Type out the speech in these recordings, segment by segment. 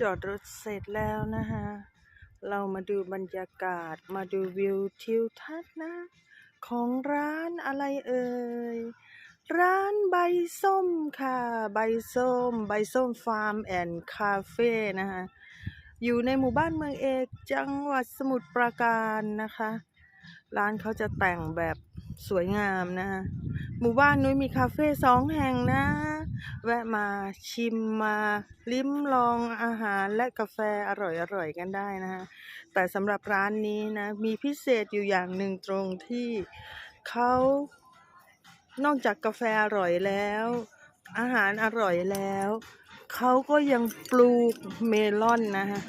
จอดรถเสร็จแล้วนะคะ เรามาดูบรรยากาศ มาดูวิวทิวทัศน์นะ ของร้านอะไรเอ่ย ร้านใบส้มค่ะ ใบส้ม ใบส้มฟาร์มแอนด์คาเฟ่นะคะ อยู่ในหมู่บ้านเมืองเอก จังหวัดสมุทรปราการนะคะ ร้านเขาจะแต่งแบบสวยงามนะคะหมู่บ้านนุ้ยมีคาเฟ่สองแห่งนะ แวะมาชิมมาลิ้มลองอาหารและกาแฟอร่อยๆกันได้นะฮะแต่สำหรับร้านนี้นะ มีพิเศษอยู่อย่างหนึ่งตรงที่เขานอกจากกาแฟอร่อยแล้ว อาหารอร่อยแล้ว เขาก็ยังปลูกเมลอนนะฮะ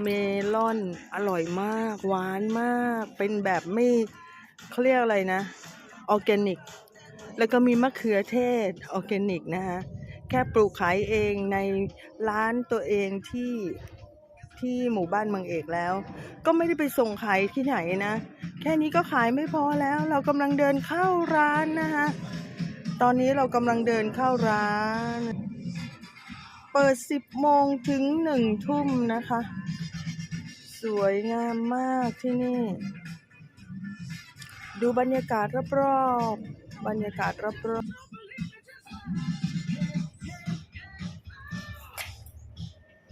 เมลอนอร่อยมาก หวานมาก เป็นแบบไม่เขาเรียกอะไรนะ ออร์แกนิก แล้วก็มีมะเขือเทศออร์แกนิกนะคะ แค่ปลูกขายเองในร้านตัวเองที่ที่หมู่บ้านเมืองเอกแล้ว ก็ไม่ได้ไปส่งขายที่ไหนนะ แค่นี้ก็ขายไม่พอแล้ว เรากำลังเดินเข้าร้านนะคะตอนนี้เรากำลังเดินเข้าร้าน เปิด 10 โมงถึง 1 ทุ่มนะคะ สวยงามมากที่นี่ ดูบรรยากาศรอบๆบรรยากาศรอบๆ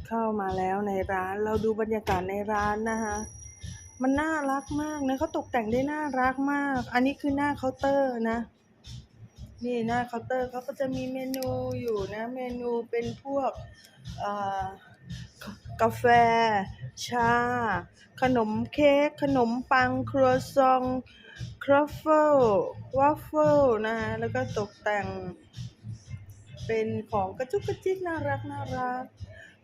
เข้ามาแล้วในร้านเราดูบรรยากาศในร้านนะคะมันน่ารักมากนะเขาตกแต่งได้น่ารักมาก อันนี้คือหน้าเคาน์เตอร์นะ นี่หน้าเคาน์เตอร์เขาก็จะมีเมนูอยู่นะ เมนูเป็นพวกอ่า กาแฟ ชา ขนมเค้ก ขนมปัง ครัวซอง ครอฟเฟิลวาฟเฟิลนะฮะ แล้วก็ตกแต่ง เป็นของกระจุกกระจิกน่ารักน่ารัก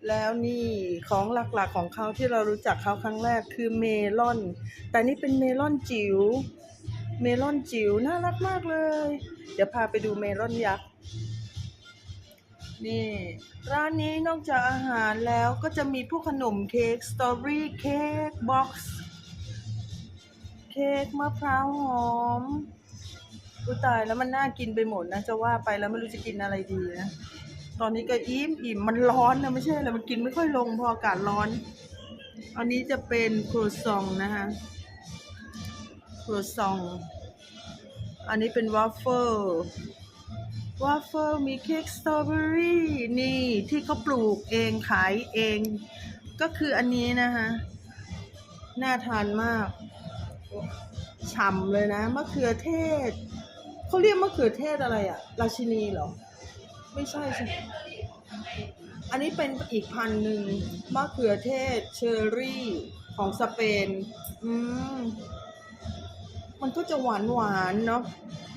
แล้วนี่ของหลักๆของเขาที่เรารู้จักเขาครั้งแรกคือเมลอน แต่นี่เป็นเมลอนจิ๋ว เมลอนจิ๋วน่ารักมากเลย เดี๋ยวพาไปดูเมลอนยักษ์ นี่ร้านนี้นอกจากอาหารแล้วก็จะมีพวกขนมเค้กสตรอเบอรี่เค้กบ็อกซ์เค้กมะพร้าวหอมอุตายแล้วมันน่ากินไปหมดนะจะว่าไปแล้วไม่รู้จะกินอะไรดีนะตอนนี้ก็อิ่มอิ่มมันร้อนนะไม่ใช่อะไรมันกินไม่ค่อยลงพออากาศร้อน อันนี้จะเป็นครัวซองนะคะครัวซอง อันนี้เป็นวาฟเฟิล วาฟเฟิลมีเค้กสตรอเบอรี่นี่ที่เขาปลูกเองขายเอง ก็คืออันนี้นะคะน่าทานมากฉ่ำเลยนะมะเขือเทศเขาเรียกมะเขือเทศอะไรอะราชินีเหรอ ไม่ใช่ใช่ อันนี้เป็นอีกพันหนึ่งมะเขือเทศเชอร์รี่ของสเปน อืม มันก็จะหวานหวานเนาะ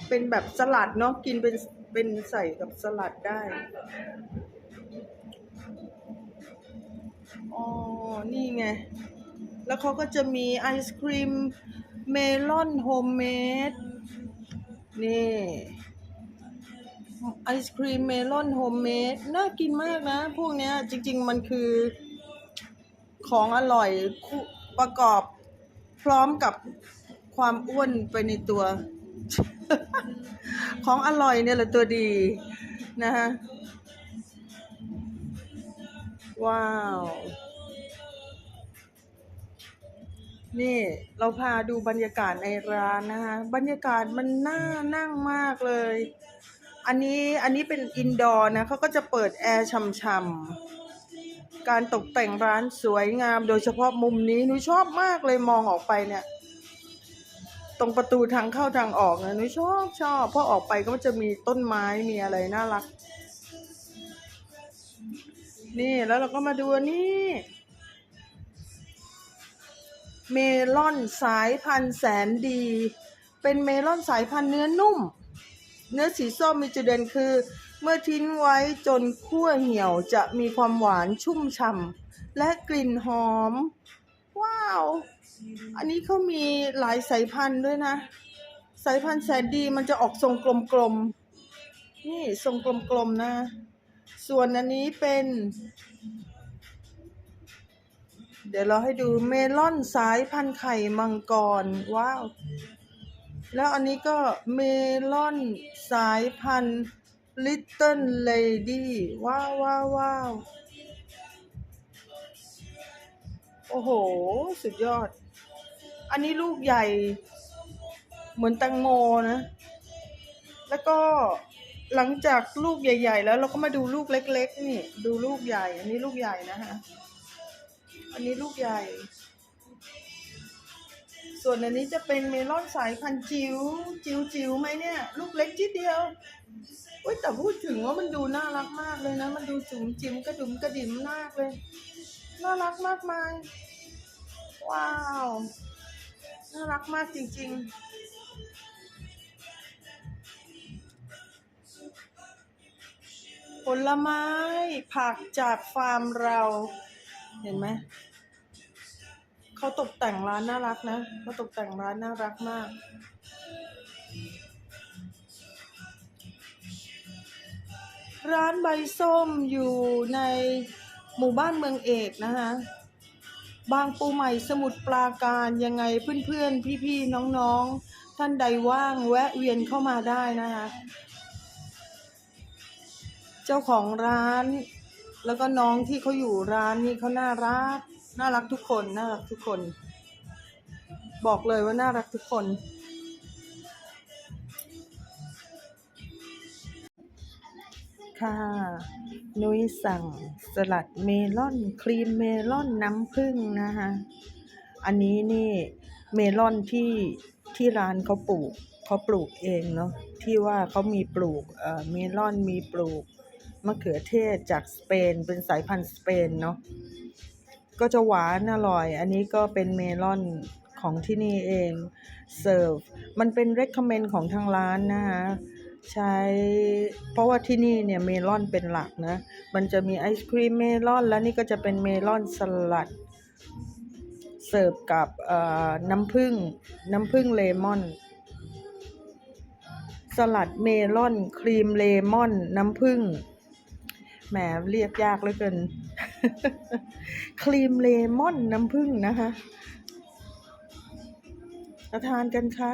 เป็นแบบสลัดเนาะกินเป็น เป็นใส่กับสลัดได้ อ๋อ นี่ไง แล้วเขาก็จะมีไอศครีมเมลอนโฮมเมด นี่ ไอศครีมเมลอนโฮมเมด น่ากินมากนะ พวกเนี้ยจริง ๆ มันคือของอร่อยประกอบพร้อมกับความอ้วนไปในตัว ของอร่อยเนี่ยแหละตัวดีนะฮะว้าว นี่เราพาดูบรรยากาศในร้านนะคะบรรยากาศมันน่านั่งมากเลย อันนี้อันนี้เป็นอินดอร์นะเขาก็จะเปิดแอร์ช่ำๆการตกแต่งร้านสวยงาม โดยเฉพาะมุมนี้หนูชอบมากเลยมองออกไปเนี่ย ตรงประตูทางเข้าทางออกนะหนูชอบชอบพราะออกไปก็จะมีต้นไม้มีอะไรน่ารัก นี่แล้วเราก็มาดูนนี่เมลอนสายพันธุ์แสนดี เป็นเมลอนสายพันธุ์เนื้อนุ่ม เนื้อสีส้มมีจุดเด่นคือ เมื่อทิ้งไว้จนคั่วเหี่ยวจะมีความหวานชุ่มฉ่ำและกลิ่นหอม ว้าว อันนี้เขามีหลายสายพันธุ์ด้วยนะ สายพันธุ์แสนดีมันจะออกทรงกลมๆ นี่ทรงกลมๆนะ ส่วนอันนี้เป็น เดี๋ยวเราให้ดูเมลอนสายพันธุ์ไข่มังกร ว้าว แล้วอันนี้ก็เมลอนสายพันธุ์ Little Lady ว้าวว้าวว้าวโอ้โห สุดยอด อันนี้ลูกใหญ่ เหมือนแตงโมนะ แล้วก็หลังจากลูกใหญ่ ๆ แล้วเราก็มาดูลูกเล็ก ๆ นี่ ดูลูกใหญ่ อันนี้ลูกใหญ่นะคะอันนี้ลูกใหญ่ ส่วนอันนี้จะเป็นเมลอนสายพันธุ์จิ๋ว จิ๋วจิ๋วไหมเนี่ย ลูกเล็กจิดเดียวเว้ยแต่พูดถึงว่ามันดูน่ารักมากเลยนะ มันดูจุ๋มจิ๋มกระดุมกระดิ่มมากเลย น่ารักมากมาย ว้าว น่ารักมากจริง ๆ ผลไม้ ผักจากฟาร์มเรา เห็นไหม เขาตกแต่งร้านน่ารักนะเขาตกแต่งร้านน่ารักมากร้านใบส้มอยู่ในหมู่บ้านเมืองเอกนะคะ บางปูใหม่สมุทรปราการยังไงเพื่อนๆ พี่ๆ น้องๆ ท่านใดว่างแวะเวียนเข้ามาได้นะคะ เจ้าของร้าน แล้วก็น้องที่เขาอยู่ร้านนี่เขาน่ารัก น่ารักทุกคน น่ารักทุกคน บอกเลยว่าน่ารักทุกคนค่ะ นุ้ยสั่งสลัดเมลอน ครีมเมลอนน้ำผึ้งนะคะอันนี้นี่เมลอนที่ที่ร้านเขาปลูกเขาปลูกเองเนาะที่ว่าเขามีปลูกเอ่อเมลอนมีปลูกมะเขือเทศจากสเปนเป็นสายพันธุ์สเปนเนาะก็จะหวานอร่อย อันนี้ก็เป็นเมลอนของที่นี่เองเสิร์ฟมันเป็น recommend ของทางร้านนะคะ ใช้เพราะว่าที่นี่เนี่ยเมลอนเป็นหลักนะ มันจะมีไอศครีมเมลอน แล้วนี่ก็จะเป็นเมลอนสลัด เสิร์ฟกับเอ่อน้ำผึ้งน้ำผึ้งเลมอน สลัดเมลอน ครีมเลมอน น้ำผึ้งแหมเรียกยากเหลือเกิน ครีมเลมอนน้ำผึ้งนะคะทานกันค่ะ